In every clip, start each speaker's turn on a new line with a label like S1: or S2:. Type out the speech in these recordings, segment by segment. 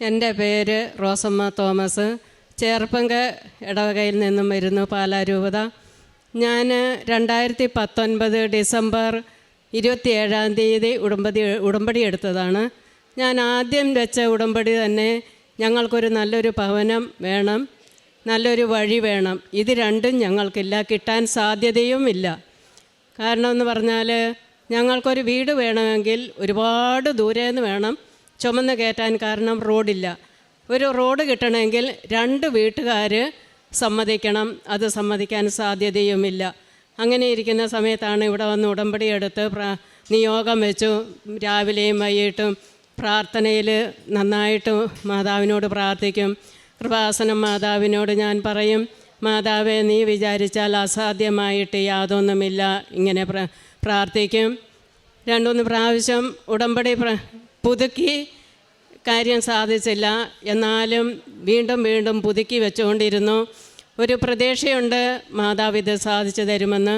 S1: എന്റെ പേര് റോസമ്മ തോമസ്. ചേർപ്പങ്ക ഇടവകയിൽ നിന്നും വരുന്നു പാലാരൂപത. ഞാൻ രണ്ടായിരത്തി പത്തൊൻപത് ഡിസംബർ ഇരുപത്തിയേഴാം തീയതി ഉടമ്പടി ഉടമ്പടി എടുത്തതാണ്. ഞാൻ ആദ്യം വെച്ച ഉടമ്പടി തന്നെ ഞങ്ങൾക്കൊരു നല്ലൊരു ഭവനം വേണം നല്ലൊരു വഴി വേണം. ഇത് രണ്ടും ഞങ്ങൾക്കില്ല കിട്ടാൻ സാധ്യതയുമില്ല കാരണം എന്ന് പറഞ്ഞാൽ ഞങ്ങൾക്കൊരു വീട് വേണമെങ്കിൽ ഒരുപാട് ദൂരെ നിന്ന് വേണം. ചുമന്ന് കയറ്റാൻ കാരണം റോഡില്ല. ഒരു റോഡ് കിട്ടണമെങ്കിൽ രണ്ട് വീട്ടുകാർ സമ്മതിക്കണം. അത് സമ്മതിക്കാൻ സാധ്യതയുമില്ല. അങ്ങനെ ഇരിക്കുന്ന സമയത്താണ് ഇവിടെ വന്ന് ഉടമ്പടി എടുത്ത് നിയോഗം വെച്ചു. രാവിലെയും വൈകിട്ടും പ്രാർത്ഥനയിൽ നന്നായിട്ട് മാതാവിനോട് പ്രാർത്ഥിക്കും. കൃപാസനം മാതാവിനോട് ഞാൻ പറയും മാതാവെ നീ വിചാരിച്ചാൽ അസാധ്യമായിട്ട് യാതൊന്നുമില്ല. ഇങ്ങനെ പ്ര പ്രാർത്ഥിക്കും. രണ്ടുമൂന്ന് പ്രാവശ്യം ഉടമ്പടി പുതുക്കി കാര്യം സാധിച്ചില്ല. എന്നാലും വീണ്ടും വീണ്ടും പുതുക്കി വെച്ചുകൊണ്ടിരുന്നു. ഒരു പ്രതീക്ഷയുണ്ട് മാതാവ് ഇത് സാധിച്ചു തരുമെന്ന്.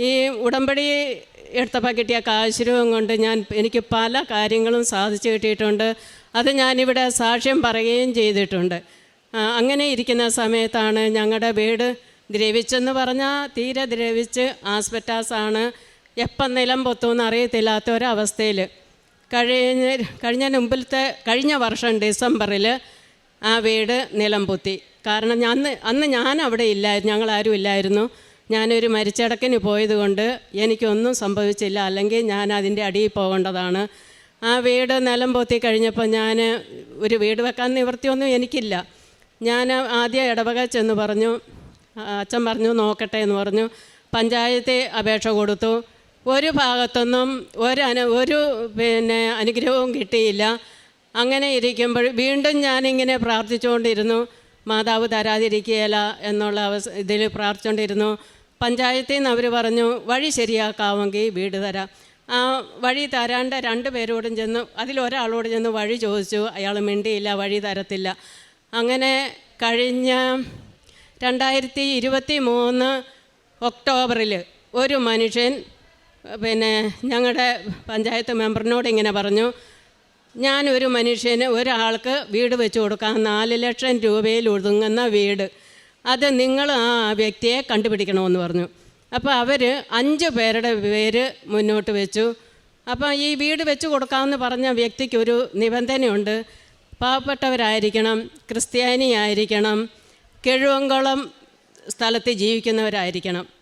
S1: ഈ ഉടമ്പടി എടുത്തപ്പോൾ കിട്ടിയ കാശുരൂപം കൊണ്ട് ഞാൻ എനിക്ക് പല കാര്യങ്ങളും സാധിച്ചു കിട്ടിയിട്ടുണ്ട്. അത് ഞാനിവിടെ സാക്ഷ്യം പറയുകയും ചെയ്തിട്ടുണ്ട്. അങ്ങനെ ഇരിക്കുന്ന സമയത്താണ് ഞങ്ങളുടെ വീട് ദ്രവിച്ചെന്ന് പറഞ്ഞാൽ തീരെ ദ്രവിച്ച് ആസ്പെറ്റാസാണ്. എപ്പം നിലം പൊത്തുമെന്ന് അറിയത്തില്ലാത്ത ഒരവസ്ഥയിൽ കഴിഞ്ഞ കഴിഞ്ഞ മുമ്പിലത്തെ കഴിഞ്ഞ വർഷം ഡിസംബറിൽ ആ വീട് നിലം പൊത്തി. കാരണം ഞാൻ അന്ന് ഞാൻ അവിടെ ഇല്ലായിരുന്നു. ഞങ്ങളാരും ഇല്ലായിരുന്നു. ഞാനൊരു മരിച്ചടക്കിന് പോയതുകൊണ്ട് എനിക്കൊന്നും സംഭവിച്ചില്ല. അല്ലെങ്കിൽ ഞാൻ അതിന്റെ അടിയിൽ പോകേണ്ടതാണ്. ആ വീട് നിലം പൊത്തി കഴിഞ്ഞപ്പോൾ ഞാൻ ഒരു വീട് വെക്കാൻ നിവൃത്തിയൊന്നും എനിക്കില്ല. ഞാൻ ആദ്യം ഇടവക ചെന്ന് പറഞ്ഞു അച്ഛൻ പറഞ്ഞു നോക്കട്ടെ എന്ന് പറഞ്ഞു. പഞ്ചായത്തിൽ അപേക്ഷ കൊടുത്തു. ഒരു ഭാഗത്തൊന്നും ഒരു അനു ഒരു പിന്നെ അനുഗ്രഹവും കിട്ടിയില്ല. അങ്ങനെ ഇരിക്കുമ്പോൾ വീണ്ടും ഞാനിങ്ങനെ പ്രാർത്ഥിച്ചുകൊണ്ടിരുന്നു. മാതാവ് തരാതിരിക്കുകയില്ല എന്നുള്ള അവസ ഇതിൽ പ്രാർത്ഥിച്ചുകൊണ്ടിരുന്നു. പഞ്ചായത്തിൽ നിന്ന് അവർ പറഞ്ഞു വഴി ശരിയാക്കാമെങ്കിൽ വീട് തരാം. ആ വഴി തരാണ്ട് രണ്ട് പേരോടും ചെന്ന് അതിലൊരാളോട് ചെന്ന് വഴി ചോദിച്ചു. അയാൾ മിണ്ടിയില്ല വഴി തരത്തില്ല. അങ്ങനെ കഴിഞ്ഞ രണ്ടായിരത്തി ഇരുപത്തി മൂന്ന് ഒക്ടോബറിൽ ഒരു മനുഷ്യൻ പിന്നെ ഞങ്ങളുടെ പഞ്ചായത്ത് മെമ്പറിനോട് ഇങ്ങനെ പറഞ്ഞു ഞാനൊരു മനുഷ്യന് ഒരാൾക്ക് വീട് വെച്ച് കൊടുക്കാൻ നാല് ലക്ഷം രൂപയിൽ ഒതുങ്ങുന്ന വീട് അത് നിങ്ങൾ ആ വ്യക്തിയെ കണ്ടുപിടിക്കണമെന്ന് പറഞ്ഞു. അപ്പോൾ അവർ അഞ്ച് പേരുടെ പേര് മുന്നോട്ട് വെച്ചു. അപ്പോൾ ഈ വീട് വെച്ച് കൊടുക്കാമെന്ന് പറഞ്ഞ വ്യക്തിക്ക് ഒരു നിബന്ധനയുണ്ട്. പാവപ്പെട്ടവരായിരിക്കണം ക്രിസ്ത്യാനിയായിരിക്കണം കിഴുവങ്കുളം സ്ഥലത്ത് ജീവിക്കുന്നവരായിരിക്കണം.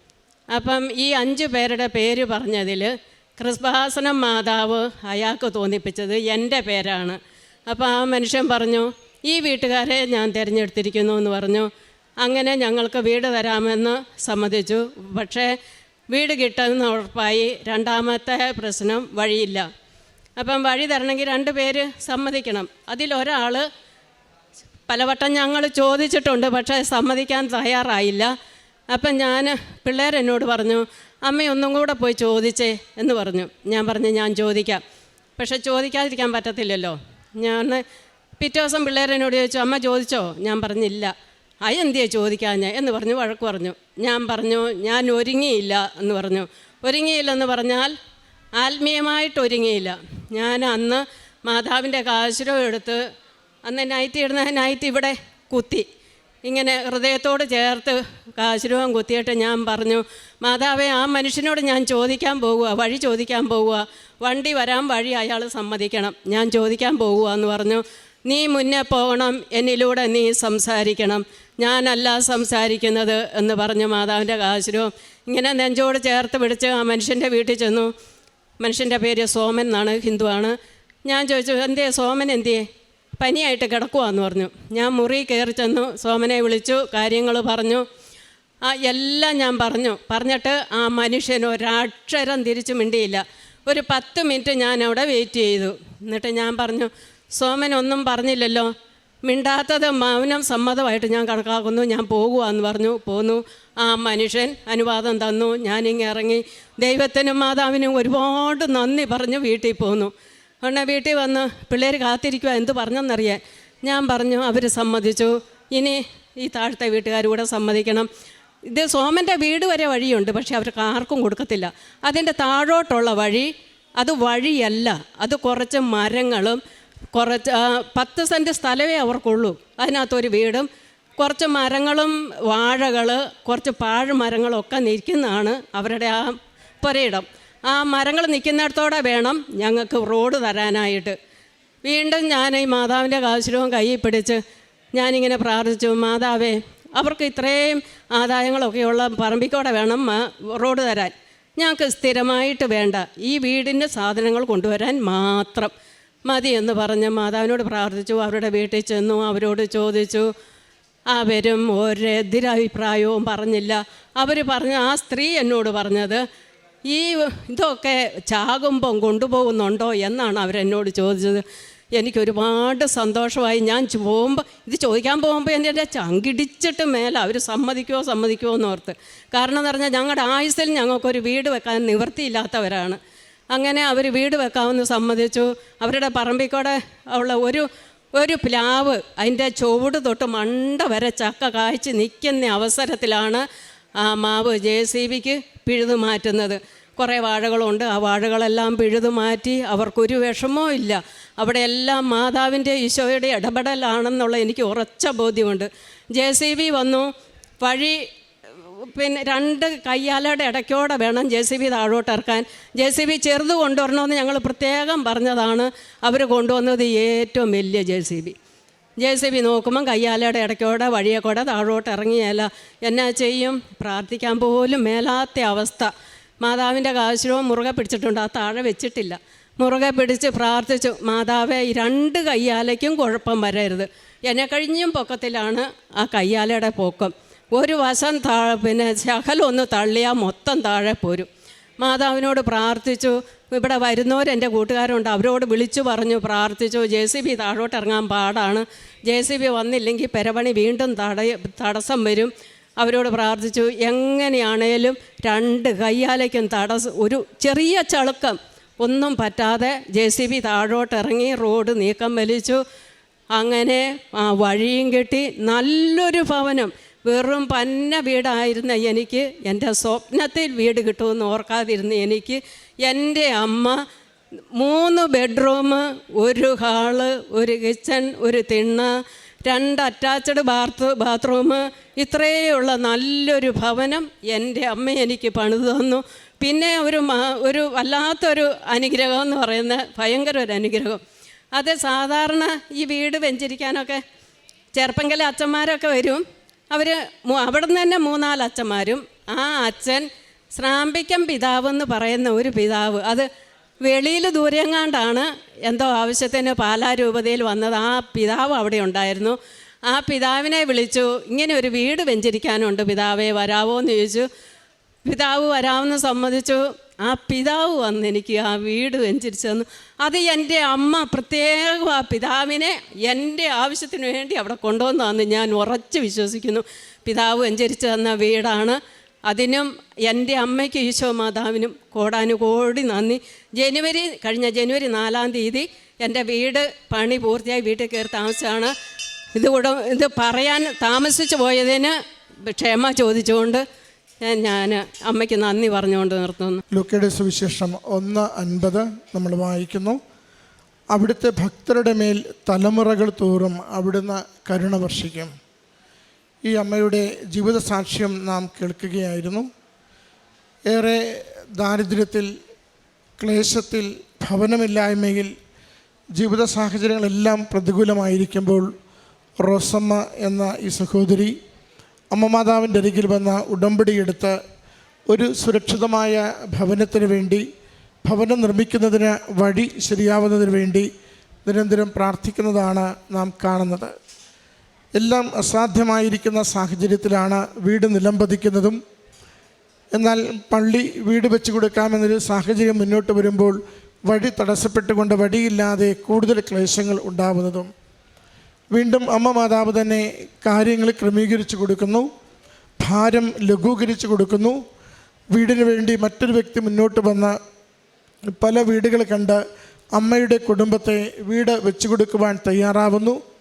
S1: അപ്പം ഈ അഞ്ച് പേരുടെ പേര് പറഞ്ഞതിൽ കൃഷ്ണാസനം മാതാവ് അയാൾക്ക് തോന്നിപ്പിച്ചത് എന്റെ പേരാണ്. അപ്പോൾ ആ മനുഷ്യൻ പറഞ്ഞു ഈ വീട്ടുകാരെ ഞാൻ തിരഞ്ഞെടുത്തിരിക്കുന്നു എന്ന് പറഞ്ഞു. അങ്ങനെ ഞങ്ങൾക്ക് വീട് തരാമെന്ന് സമ്മതിച്ചു. പക്ഷേ വീട് കിട്ടുമെന്ന് ഉറപ്പായി രണ്ടാമത്തെ പ്രശ്നം വഴിയില്ല. അപ്പം വഴി തരണമെങ്കിൽ രണ്ട് പേര് സമ്മതിക്കണം. അതിലൊരാൾ പലവട്ടം ഞങ്ങൾ ചോദിച്ചിട്ടുണ്ട് പക്ഷേ സമ്മതിക്കാൻ തയ്യാറായില്ല. അപ്പം ഞാൻ പിള്ളേരെന്നോട് പറഞ്ഞു അമ്മ ഒന്നും കൂടെ പോയി ചോദിച്ചേ എന്ന് പറഞ്ഞു. ഞാൻ പറഞ്ഞു ഞാൻ ചോദിക്കാം. പക്ഷെ ചോദിക്കാതിരിക്കാൻ പറ്റത്തില്ലല്ലോ. ഞാൻ പിറ്റേ ദിവസം പിള്ളേരെന്നോട് ചോദിച്ചു അമ്മ ചോദിച്ചോ? ഞാൻ പറഞ്ഞില്ല. അയെന്തിയാ ചോദിക്കാൻ എന്ന് പറഞ്ഞു വഴക്ക് പറഞ്ഞു. ഞാൻ പറഞ്ഞു ഞാൻ ഒരുങ്ങിയില്ല എന്ന് പറഞ്ഞു. ഒരുങ്ങിയില്ലെന്ന് പറഞ്ഞാൽ ആത്മീയമായിട്ട് ഒരുങ്ങിയില്ല. ഞാൻ അന്ന് മാതാവിന്റെ കാശുരം എടുത്ത് അന്ന് നൈറ്റ് ഇടുന്ന നൈറ്റ് ഇവിടെ കുത്തി. ഇങ്ങനെ ഹൃദയത്തോട് ചേർത്ത് കാശുരൂപം കുത്തിയിട്ട് ഞാൻ പറഞ്ഞു മാതാവേ ആ മനുഷ്യനോട് ഞാൻ ചോദിക്കാൻ പോകുക വഴി ചോദിക്കാൻ പോവുക വണ്ടി വരാൻ വഴി അയാൾ സമ്മതിക്കണം. ഞാൻ ചോദിക്കാൻ പോകുക എന്ന് പറഞ്ഞു. നീ മുന്നേ പോകണം എന്നിലൂടെ നീ സംസാരിക്കണം. ഞാനല്ല സംസാരിക്കുന്നത് എന്ന് പറഞ്ഞു മാതാവിന്റെ കാശുരൂപം. ഇങ്ങനെ നെഞ്ചോട് ചേർത്ത് പിടിച്ച് ആ മനുഷ്യന്റെ വീട്ടിൽ ചെന്നു. മനുഷ്യന്റെ പേര് സോമൻ എന്നാണ് ഹിന്ദുവാണ്. ഞാൻ ചോദിച്ചു എന്തേ സോമൻ എന്തേ പനിയായിട്ട് കിടക്കുവാന്ന് പറഞ്ഞു. ഞാൻ മുറി കയറി ചെന്നു. സോമനെ വിളിച്ചു കാര്യങ്ങൾ പറഞ്ഞു. ആ എല്ലാം ഞാൻ പറഞ്ഞു. പറഞ്ഞിട്ട് ആ മനുഷ്യൻ ഒരക്ഷരം തിരിച്ചു മിണ്ടിയില്ല. ഒരു പത്ത് മിനിറ്റ് ഞാൻ അവിടെ വെയിറ്റ് ചെയ്തു. എന്നിട്ട് ഞാൻ പറഞ്ഞു സോമൻ ഒന്നും പറഞ്ഞില്ലല്ലോ. മിണ്ടാത്തത് മൗനം സമ്മതമായിട്ട് ഞാൻ കണക്കാക്കുന്നു. ഞാൻ പോകുകയെന്ന് പറഞ്ഞു. പോന്നു. ആ മനുഷ്യൻ അനുവാദം തന്നു. ഞാനിങ്ങ് ഇറങ്ങി ദൈവത്തിനും മാതാവിനും ഒരുപാട് നന്ദി പറഞ്ഞ് വീട്ടിൽ പോന്നു. ഉടനെ വീട്ടിൽ വന്ന് പിള്ളേർ കാത്തിരിക്കുക എന്ത് പറഞ്ഞെന്നറിയാൻ ഞാൻ പറഞ്ഞു അവർ സമ്മതിച്ചു. ഇനി ഈ താഴത്തെ വീട്ടുകാരൂടെ സമ്മതിക്കണം. ഇത് സോമന്റെ വീട് വരെ വഴിയുണ്ട് പക്ഷേ അവർക്ക് ആർക്കും കൊടുക്കത്തില്ല. അതിന്റെ താഴോട്ടുള്ള വഴി അത് വഴിയല്ല. അത് കുറച്ച് മരങ്ങളും കുറച്ച് പത്ത് സെന്റ് സ്ഥലമേ അവർക്കുള്ളൂ. അതിനകത്തൊരു വീടും കുറച്ച് മരങ്ങളും വാഴകൾ കുറച്ച് പാഴ് ഒക്കെ നിൽക്കുന്നതാണ് അവരുടെ ആ പുരയിടം. ആ മരങ്ങൾ നിൽക്കുന്നിടത്തോടെ വേണം ഞങ്ങൾക്ക് റോഡ് തരാനായിട്ട്. വീണ്ടും ഞാൻ ഈ മാതാവിന്റെ കാശുരവും കയ്യിൽ പിടിച്ച് ഞാനിങ്ങനെ പ്രാർത്ഥിച്ചു മാതാവേ അവർക്ക് ഇത്രയും ആദായങ്ങളൊക്കെയുള്ള പറമ്പിക്കോടെ വേണം റോഡ് തരാൻ. ഞങ്ങൾക്ക് സ്ഥിരമായിട്ട് വേണ്ട ഈ വീടിന്റെ സാധനങ്ങൾ കൊണ്ടുവരാൻ മാത്രം. മതി എന്ന് പറഞ്ഞ് മാതാവിനോട് പ്രാർത്ഥിച്ചു. അവരുടെ വീട്ടിൽ ചെന്നു അവരോട് ചോദിച്ചു. അവരും ഒരെതിരഭിപ്രായവും പറഞ്ഞില്ല. അവർ പറഞ്ഞ ആ സ്ത്രീ എന്നോട് പറഞ്ഞത് ഈ ഇതൊക്കെ ചാകുമ്പം കൊണ്ടുപോകുന്നുണ്ടോ എന്നാണ് അവരെന്നോട് ചോദിച്ചത്. എനിക്കൊരുപാട് സന്തോഷമായി. ഞാൻ പോകുമ്പോൾ ഇത് ചോദിക്കാൻ പോകുമ്പോൾ എന്റെ എന്റെ ചങ്കിടിച്ചിട്ട് മേലെ അവർ സമ്മതിക്കുമോ സമ്മതിക്കുമോ എന്ന് ഓർത്ത് കാരണം എന്ന് പറഞ്ഞാൽ ഞങ്ങളുടെ ആയുസിൽ ഞങ്ങൾക്കൊരു വീട് വെക്കാൻ നിവൃത്തിയില്ലാത്തവരാണ്. അങ്ങനെ അവർ വീട് വെക്കാമെന്ന് സമ്മതിച്ചു. അവരുടെ പറമ്പിക്കൂടെ ഉള്ള ഒരു ഒരു പ്ലാവ് അതിന്റെ ചുവട് തൊട്ട് മണ്ട വരെ ചക്ക കായ്ച്ച് നിൽക്കുന്ന അവസരത്തിലാണ് ആ മാവ് ജെ സി ബിക്ക് പിഴുതു മാറ്റുന്നത്. കുറേ വാഴകളുണ്ട്. ആ വാഴകളെല്ലാം പിഴുതു മാറ്റി അവർക്കൊരു വിഷമവും ഇല്ല. അവിടെ എല്ലാം മാതാവിന്റെ ഈശോയുടെ ഇടപെടലാണെന്നുള്ള എനിക്ക് ഉറച്ച ബോധ്യമുണ്ട്. ജെ സി ബി വന്നു. വഴി പിന്നെ രണ്ട് കയ്യാലയുടെ ഇടയ്ക്കോടെ വേണം ജെ സി ബി താഴോട്ട് ഇറക്കാൻ ജെ സി ബി ചെറുത് കൊണ്ടുവരണമെന്ന് ഞങ്ങൾ പ്രത്യേകം പറഞ്ഞതാണ്. അവർ കൊണ്ടുവന്നത് ഏറ്റവും വലിയ J C B. J C B നോക്കുമ്പം കയ്യാലയുടെ ഇടയ്ക്കോടെ വഴിയെ കൂടെ താഴോട്ട് ഇറങ്ങിയല്ല എന്നാ ചെയ്യും? പ്രാർത്ഥിക്കാൻ പോലും മേലാത്ത അവസ്ഥ. മാതാവിന്റെ കാശുരവും മുറുകെ പിടിച്ചിട്ടുണ്ട്? ആ താഴെ വെച്ചിട്ടില്ല. മുറുകെ പിടിച്ച് പ്രാർത്ഥിച്ചു മാതാവേ രണ്ട് കയ്യാലയ്ക്കും കുഴപ്പം വരരുത്. എന്നെ കഴിഞ്ഞും പൊക്കത്തിലാണ് ആ കയ്യാലയുടെ പൊക്കം. ഒരു വശം താ പിന്നെ ശകലൊന്ന് തള്ളിയാൽ മൊത്തം താഴെ പോരും. മാതാവിനോട് പ്രാർത്ഥിച്ചു ഇവിടെ വരുന്നവരെന്റെ കൂട്ടുകാരുണ്ട്. അവരോട് വിളിച്ചു പറഞ്ഞു പ്രാർത്ഥിച്ചു. ജെ സി ബി താഴോട്ട് ഇറങ്ങാൻ പാടാണ്. ജെ സി ബി വന്നില്ലെങ്കിൽ പെരപണി വീണ്ടും തടയ തടസ്സം വരും. അവരോട് പ്രാർത്ഥിച്ചു എങ്ങനെയാണേലും രണ്ട് കയ്യാലേക്കും തടസ്സം ഒരു ചെറിയ ചളുക്കം. ഒന്നും പറ്റാതെ ജെ സി ബി താഴോട്ടിറങ്ങി റോഡ് നീക്കം വലിച്ചു. അങ്ങനെ വഴിയും കെട്ടി നല്ലൊരു ഭവനം. വെറും പന്ന വീടായിരുന്ന എനിക്ക് എന്റെ സ്വപ്നത്തിൽ വീട് കിട്ടുമെന്ന് ഓർക്കാതിരുന്ന എനിക്ക് എന്റെ അമ്മ മൂന്ന് ബെഡ്റൂം ഒരു ഹാൾ ഒരു കിച്ചൺ ഒരു തിണ്ണ രണ്ട് അറ്റാച്ച്ഡ് ബാത്ത് ബാത്റൂം ഇത്രയുള്ള നല്ലൊരു ഭവനം എന്റെ അമ്മ എനിക്ക് പണിതു തന്നു. പിന്നെ ഒരു ഒരു വല്ലാത്തൊരു അനുഗ്രഹം എന്ന് പറയുന്ന ഭയങ്കര ഒരു അനുഗ്രഹം. അത് സാധാരണ ഈ വീട് വെഞ്ചരിക്കാനൊക്കെ ചെറുപ്പങ്കല അച്ഛന്മാരൊക്കെ വരും. അവർ അവിടെ നിന്ന് തന്നെ മൂന്നാൽ അച്ഛന്മാരും ആ അച്ഛൻ ശ്രാമ്പിക്കം പിതാവ് എന്ന് പറയുന്ന ഒരു പിതാവ്. അത് വെളിയിൽ ദൂരെങ്ങാണ്ടാണ് എന്തോ ആവശ്യത്തിന് പാലാരൂപതയിൽ വന്നത്. ആ പിതാവ് അവിടെ ഉണ്ടായിരുന്നു. ആ പിതാവിനെ വിളിച്ചു ഇങ്ങനെ ഒരു വീട് വെഞ്ചരിക്കാനുണ്ട് പിതാവേ വരാവോ? എന്ന് ചോദിച്ചു. പിതാവ് വരാമെന്ന് സമ്മതിച്ചു. ആ പിതാവ് വന്ന് എനിക്ക് ആ വീട് വെഞ്ചരിച്ചു തന്നു അത് എന്റെ അമ്മ പ്രത്യേകം ആ പിതാവിനെ എന്റെ ആവശ്യത്തിന് വേണ്ടി അവിടെ കൊണ്ടുവന്നു ഞാൻ ഉറച്ച് വിശ്വസിക്കുന്നു. പിതാവ് വെഞ്ചരിച്ചു തന്ന വീടാണ്. അതിനും എന്റെ അമ്മയ്ക്ക് ഈശോ മാതാവിനും കോടാനുകോടി നന്ദി. ജനുവരി കഴിഞ്ഞ ജനുവരി നാലാം തീയതി എന്റെ വീട് പണി പൂർത്തിയായി വീട്ടിൽ കയറി താമസിച്ചാണ്. ഇത് കൂടെ ഇത് പറയാൻ താമസിച്ചു പോയതിന് ക്ഷമ ചോദിച്ചുകൊണ്ട് ഞാൻ അമ്മയ്ക്ക് നന്ദി പറഞ്ഞുകൊണ്ട് നിർത്തുന്നു.
S2: ലൂക്കയുടെ സുവിശേഷം ഒന്ന് അൻപത് നമ്മൾ വായിക്കുന്നു. അവിടുത്തെ ഭക്തരുടെ മേൽ തലമുറകൾ തോറും അവിടുന്ന് കരുണ വർഷിക്കും. ഈ അമ്മയുടെ ജീവിത സാക്ഷ്യം നാം കേൾക്കുകയായിരുന്നു. ഏറെ ദാരിദ്ര്യത്തിൽ ക്ലേശത്തിൽ ഭവനമില്ലായ്മയിൽ ജീവിത സാഹചര്യങ്ങളെല്ലാം പ്രതികൂലമായിരിക്കുമ്പോൾ റോസമ്മ എന്ന ഈ സഹോദരി അമ്മ മാതാവിന്റെ അരികിൽ വന്ന ഉടമ്പടിയെടുത്ത് ഒരു സുരക്ഷിതമായ ഭവനത്തിന് വേണ്ടി ഭവനം നിർമ്മിക്കുന്നതിന് വഴി ശരിയാവുന്നതിന് വേണ്ടി നിരന്തരം പ്രാർത്ഥിക്കുന്നതാണ് നാം കാണുന്നത്. എല്ലാം അസാധ്യമായിരിക്കുന്ന സാഹചര്യത്തിലാണ് വീട് നിലംപതിക്കുന്നതും. എന്നാൽ പള്ളി വീട് വെച്ച് കൊടുക്കാമെന്നൊരു സാഹചര്യം മുന്നോട്ട് വരുമ്പോൾ വഴി തടസ്സപ്പെട്ടുകൊണ്ട് വഴിയില്ലാതെ കൂടുതൽ ക്ലേശങ്ങൾ ഉണ്ടാവുന്നതും. വീണ്ടും അമ്മ മാതാവ് തന്നെ കാര്യങ്ങൾ ക്രമീകരിച്ചു കൊടുക്കുന്നു. ഭാരം ലഘൂകരിച്ചു കൊടുക്കുന്നു. വീടിന് വേണ്ടി മറ്റൊരു വ്യക്തി മുന്നോട്ട് വന്ന് പല വീടുകൾ കണ്ട് അമ്മയുടെ കുടുംബത്തെ വീട് വെച്ചു കൊടുക്കുവാൻ തയ്യാറാവുന്നു.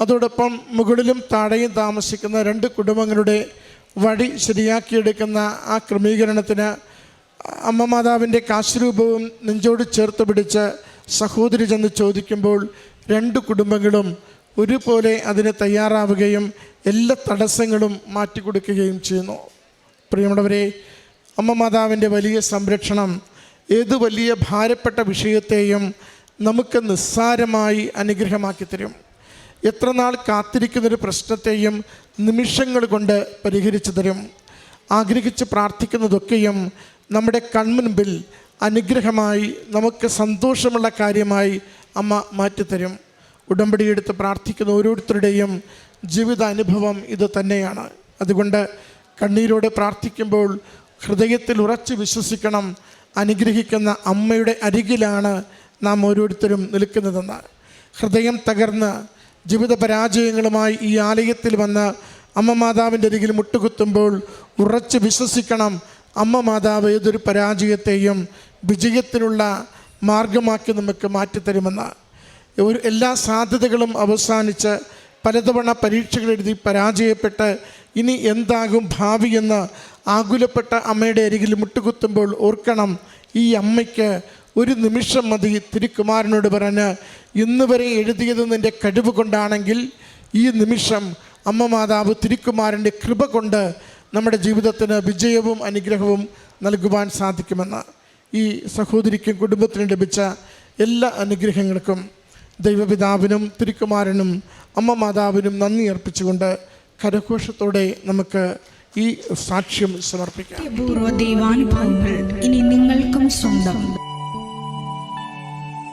S2: അതോടൊപ്പം മുകളിലും താഴെയും താമസിക്കുന്ന രണ്ട് കുടുംബങ്ങളുടെ വഴി ശരിയാക്കിയെടുക്കുന്ന ആ ക്രമീകരണത്തിന് അമ്മ മാതാവിന്റെ കാശുരൂപവും നെഞ്ചോട് ചേർത്ത് പിടിച്ച് സഹോദരി ചെന്ന് ചോദിക്കുമ്പോൾ രണ്ട് കുടുംബങ്ങളും ഒരുപോലെ അതിന് തയ്യാറാവുകയും എല്ലാ തടസ്സങ്ങളും മാറ്റിക്കൊടുക്കുകയും ചെയ്യുന്നു. പ്രിയമുള്ളവരെ അമ്മ മാതാവിന്റെ വലിയ സംരക്ഷണം ഏത് വലിയ ഭാരപ്പെട്ട വിഷയത്തെയും നമുക്ക് നിസ്സാരമായി അനുഗ്രഹമാക്കി തരും. എത്ര നാൾ കാത്തിരിക്കുന്നൊരു പ്രശ്നത്തെയും നിമിഷങ്ങൾ കൊണ്ട് പരിഹരിച്ചു തരും. ആഗ്രഹിച്ച് പ്രാർത്ഥിക്കുന്നതൊക്കെയും നമ്മുടെ കൺമുൻപിൽ അനുഗ്രഹമായി നമുക്ക് സന്തോഷമുള്ള കാര്യമായി അമ്മ മാറ്റിത്തരും. ഉടമ്പടിയെടുത്ത് പ്രാർത്ഥിക്കുന്ന ഓരോരുത്തരുടെയും ജീവിത അനുഭവം ഇത് തന്നെയാണ്. അതുകൊണ്ട് കണ്ണീരോടെ പ്രാർത്ഥിക്കുമ്പോൾ ഹൃദയത്തിൽ ഉറച്ചു വിശ്വസിക്കണം. അനുഗ്രഹിക്കുന്ന അമ്മയുടെ അരികിലാണ് നാം ഓരോരുത്തരും നിൽക്കുന്നതെന്ന്. ഹൃദയം തകർന്ന് ജീവിത പരാജയങ്ങളുമായി ഈ ആലയത്തിൽ വന്ന് അമ്മ മാതാവിന്റെ അരികിൽ മുട്ടുകുത്തുമ്പോൾ ഉറച്ച് വിശ്വസിക്കണം അമ്മ മാതാവ് ഏതൊരു പരാജയത്തെയും വിജയത്തിനുള്ള മാർഗമാക്കി നമുക്ക് മാറ്റിത്തരുമെന്ന്. ഒരു എല്ലാ സാധ്യതകളും അവസാനിച്ച് പലതവണ പരീക്ഷകൾ എഴുതി പരാജയപ്പെട്ട് ഇനി എന്താകും ഭാവിയെന്ന് ആകുലപ്പെട്ട അമ്മയുടെ അരികിൽ മുട്ടുകുത്തുമ്പോൾ ഓർക്കണം ഈ അമ്മയ്ക്ക് ഒരു നിമിഷം മതി തിരുക്കുമാരനോട് പറഞ്ഞ് ഇന്ന് വരെ എഴുതിയത് നിന്റെ കഴിവ് കൊണ്ടാണെങ്കിൽ ഈ നിമിഷം അമ്മ മാതാവ് തിരുക്കുമാരന്റെ കൃപ കൊണ്ട് നമ്മുടെ ജീവിതത്തിന് വിജയവും അനുഗ്രഹവും നൽകുവാൻ സാധിക്കുമെന്ന്. ഈ സഹോദരിക്കും കുടുംബത്തിനും ലഭിച്ച എല്ലാ അനുഗ്രഹങ്ങൾക്കും ദൈവപിതാവിനും തിരുക്കുമാരനും അമ്മ മാതാവിനും നന്ദി അർപ്പിച്ചുകൊണ്ട് കരഘോഷത്തോടെ നമുക്ക് ഈ സാക്ഷ്യം സമർപ്പിക്കാം.
S3: പൂർവ ദൈവാനുഭവങ്ങൾ ഇനി നിങ്ങൾക്കും സ്വന്തം.